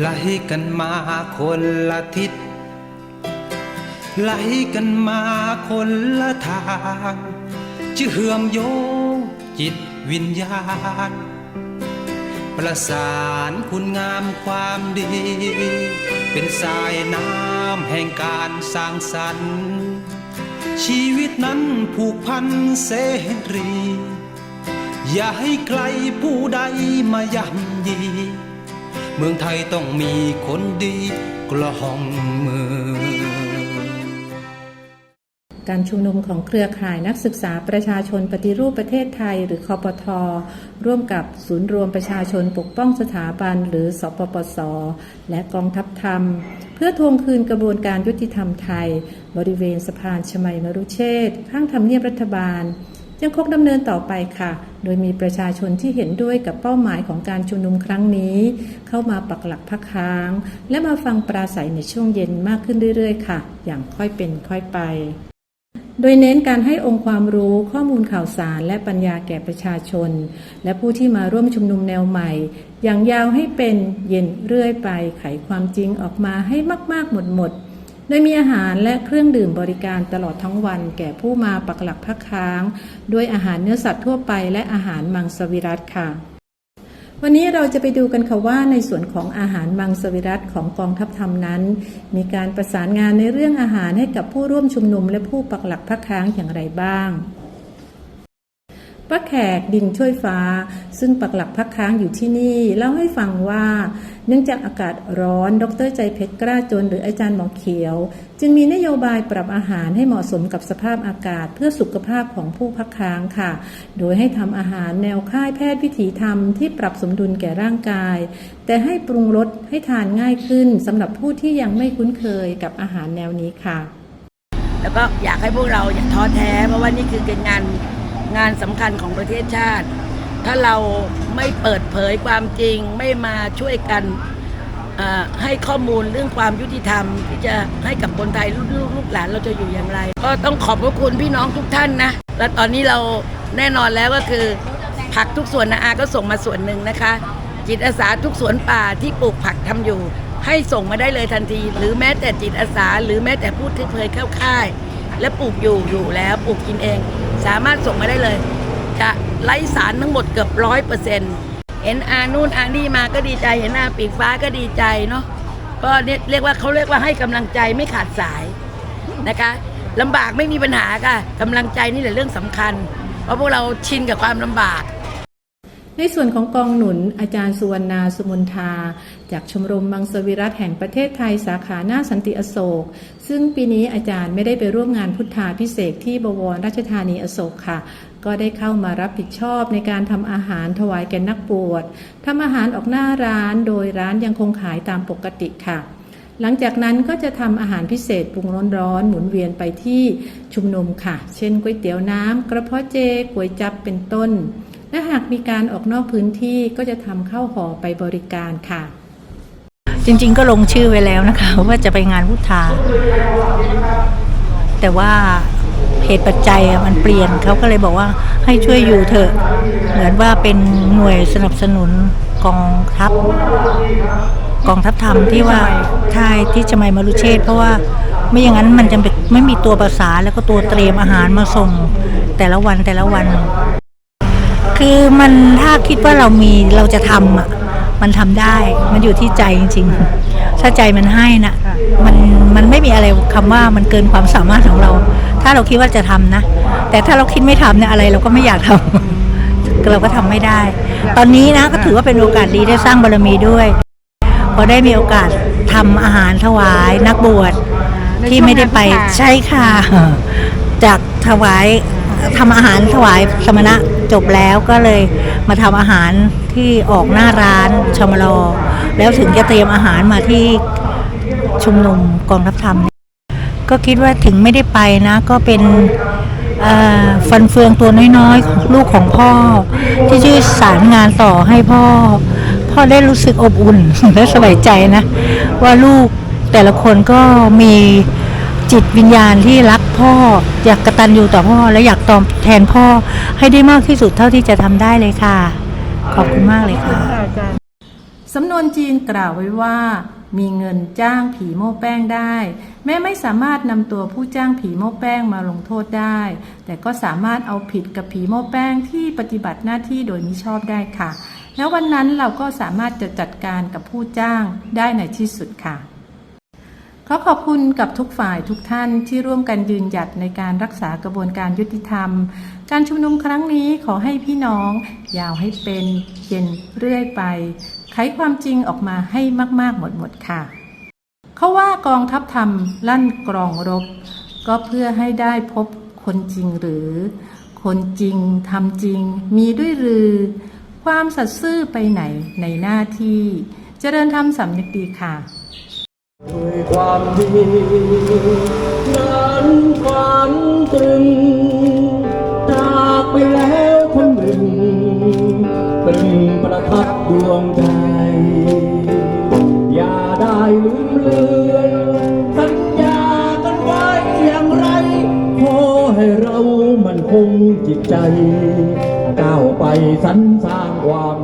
ไหลกันมาคนละทิศไหลกันมาคนละทางจะเหื่อมโยงจิตวิญญาณ ประสานคุณงามความดี เป็นสายน้ำแห่งการสร้างสรรค์ ชีวิตนั้นผูกพันเสรี อย่าให้ใครผู้ใดมาย่ำยี เมืองไทยต้องมีคนดีกลองเมืองการชุมนุมของเครือข่ายนักศึกษาประชาชนปฏิรูปประเทศไทย หรือคอปทอร่วมกับศูนย์รวมประชาชนปกป้องสถาบัน หรือสปปส และกองทัพธรรม เพื่อทวงคืนกระบวนการยุติธรรมไทย บริเวณสะพานชมัยมรุเชษข้างทำเนียบรัฐบาล ยังคงดำเนินต่อไปค่ะ โดยมีประชาชนที่เห็นด้วยกับเป้าหมายของการชุมนุมครั้งนี้ เข้ามาปักหลักพักค้าง และมาฟังปราศัยในช่วงเย็นมากขึ้นเรื่อยๆ ค่ะ อย่างค่อยเป็นค่อยไปโดยเน้นการให้องค์ความรู้ข้อมูลข่าวสารและปัญญาแก่ประชาชน และผู้ที่มาร่วมชุมนุมแนวใหม่ อย่างยาวให้เป็นเย็นเรื่อยไปไขความจริงออกมาให้มาก ๆ หมดหมดๆ โดยมีอาหารและเครื่องดื่มบริการตลอดทั้งวันแก่ผู้มาปักหลักพักค้าง ด้วยอาหารเนื้อสัตว์ทั่วไปและอาหารมังสวิรัตค่ะ วันนี้เราจะไปดูกันค่ะว่าในส่วนของอาหารมังสวิรัตของกองทัพธรรมนั้น มีการประสานงานในเรื่องอาหารให้กับผู้ร่วมชุมนุมและผู้ปักหลักพักค้างอย่างไรบ้าง ป้าแขกดินช่วยฟ้า ซึ่งปักหลักพักค้างอยู่ที่นี่เล่าให้ฟังว่า เนื่องจากอากาศร้อน ดรใจเพชรกล้าจนหรืออาจารย์หมอเขียว จึงมีนโยบายปรับอาหารให้เหมาะสมกับสภาพอากาศเพื่อสุขภาพของผู้พักค้างค่ะ โดยให้ทำอาหารแนวค่ายแพทย์วิถีธรรมที่ปรับสมดุลแก่ร่างกาย แต่ให้ปรุงรสให้ทานง่ายขึ้นสำหรับผู้ที่ยังไม่คุ้นเคยกับอาหารแนวนี้ค่ะ แล้วก็อยากให้พวกเราอย่าท้อแท้ เพราะว่านี่คือเป็นงาน งานสำคัญของประเทศชาติ ถ้าเราไม่เปิดเผยความจริงไม่มาช่วยกันให้ข้อมูลเรื่องความยุติธรรม ที่จะให้กับคนไทยลูกลูกลูกหลานเราจะอยู่อย่างไร ก็ต้องขอบพระคุณพี่น้องทุกท่านนะ และตอนนี้เราแน่นอนแล้วก็คือ ผักทุกส่วนนะอาก็ส่งมาส่วนหนึ่งนะคะ จิตอาสาทุกสวนป่าที่ปลูกผักทำอยู่ ให้ส่งมาได้เลยทันที หรือแม้แต่จิตอาสา หรือแม้แต่ผู้ที่เคยเข้าค่าย และปลูกอยู่อยู่แล้วปลูกกินเอง สามารถส่งมาได้เลย จะไร้สารทั้งหมดเกือบร้อยเปอร์เซ็นต์เห็นอานู่นอานี่มาก็ดีใจเห็นอาปีกฟ้าก็ดีใจเนาะก็เนี่ยเรียกว่าเขาเรียกว่าให้กำลังใจไม่ขาดสายนะคะลำบากไม่มีปัญหาค่ะกำลังใจนี่แหละเรื่องสำคัญ เพราะพวกเราชินกับความลำบาก ในส่วนของกองหนุนอาจารย์สุวรรณาสุมนทา จากชมรมมังสวิรัตแห่งประเทศไทยสาขาหน้าสันติอโศก ซึ่งปีนี้อาจารย์ไม่ได้ไปร่วมงานพุทธาพิเศษที่บวรราชธานีอโศกค่ะ ก็ได้เข้ามารับผิดชอบในการทำอาหารถวายแก่นักบวชทำอาหารออกหน้าร้านโดยร้านยังคงขายตามปกติค่ะหลังจากนั้นก็จะทำอาหารพิเศษปรุงร้อนๆหมุนเวียนไปที่ชุมนุมค่ะ เช่นก๋วยเตี๋ยวน้ำกระเพาะเจก๋วยจับเป็นต้น และหากมีการออกนอกพื้นที่ก็จะทำเข้าหอไปบริการค่ะ จริงๆก็ลงชื่อไว้แล้วนะคะ ว่าจะไปงานพุทธาแต่ว่าเหตุปัจจัยมันเปลี่ยนเขาก็เลยบอกว่าให้ช่วยอยู่เถอะ เหมือนว่าเป็นหน่วยสนับสนุนกองทัพกองทัพธรรมที่ว่าใช่ที่จะไม่มารุเชษเพราะว่าไม่อย่างนั้นมันจะไม่มีตัวประสานแล้วก็ตัวเตรียมอาหารมาส่ง แต่ละวันแต่ละวัน คือมันถ้าคิดว่าเรามีเราจะทำอะ มันทำได้มันอยู่ที่ใจจริง ๆ ถ้าใจมันให้นะมันมันไม่มีอะไรคำว่ามันเกินความสามารถของเรา ถ้าเราคิดว่าจะทำนะ แต่ถ้าเราคิดไม่ทำเนี่ยอะไรเราก็ไม่อยากทำเราก็ทำไม่ได้ ตอนนี้นะก็ถือว่าเป็นโอกาสดีได้สร้างบารมีด้วยพอได้มีโอกาสทำอาหารถวายนักบวชที่ไม่ได้ไปใช่ค่ะ จากถวาย ทำอาหารถวายสมณะจบแล้วก็เลยมาทำอาหารที่ออกหน้าร้านชมรอ แล้วถึงจะเตรียมอาหารมาที่ชุมนุมกองทัพธรรม ก็คิดว่าถึงไม่ได้ไปนะ ก็เป็นฟันเฟืองตัวน้อยๆของลูกของพ่อ ที่ช่วยสารงานต่อให้พ่อ พ่อได้รู้สึกอบอุ่นและสบายใจนะ ว่าลูกแต่ละคนก็มี จิตวิญญาณที่รักพ่อ อยากกระตันอยู่ต่อพ่อ และอยากตอบแทนพ่อให้ได้มากที่สุดเท่าที่จะทำได้เลยค่ะ ขอบคุณมากเลยค่ะสำนวนจีนกล่าวไว้ว่า มีเงินจ้างผีโม้แป้งได้ แม้ไม่สามารถนำตัวผู้จ้างผีโม้แป้งมาลงโทษได้ แต่ก็สามารถเอาผิดกับผีโม้แป้งที่ปฏิบัติหน้าที่โดยมิชอบได้ค่ะ แล้ววันนั้นเราก็สามารถจะจัดการกับผู้จ้างได้ในที่สุดค่ะ ขอขอบคุณกับทุกฝ่ายทุกท่านที่ร่วมกันยืนหยัดในการรักษากระบวนการยุติธรรม การชุมนุมครั้งนี้ขอให้พี่น้อง ยาวให้เป็นเย็นเรื่อยไป ไขความจริงออกมาให้มาก ๆ หมดๆค่ะ เขาว่ากองทัพธรรมลั่นกรองรบ ก็เพื่อให้ได้พบคนจริงหรือ คนจริงทำจริง มีด้วยหรือ ความสัตย์ซื่อไปไหนในหน้าที่ เจริญธรรมสำนึกดีค่ะ ด้วยความดีนั้นความตรึงจากไปแล้วคนหนึ่งตึงประทับดวงใจ อย่าได้ลืมเลือนสัญญากันไว้อย่างไร ขอให้เรามันคงจิตใจ ก้าวไปสรรสร้างความ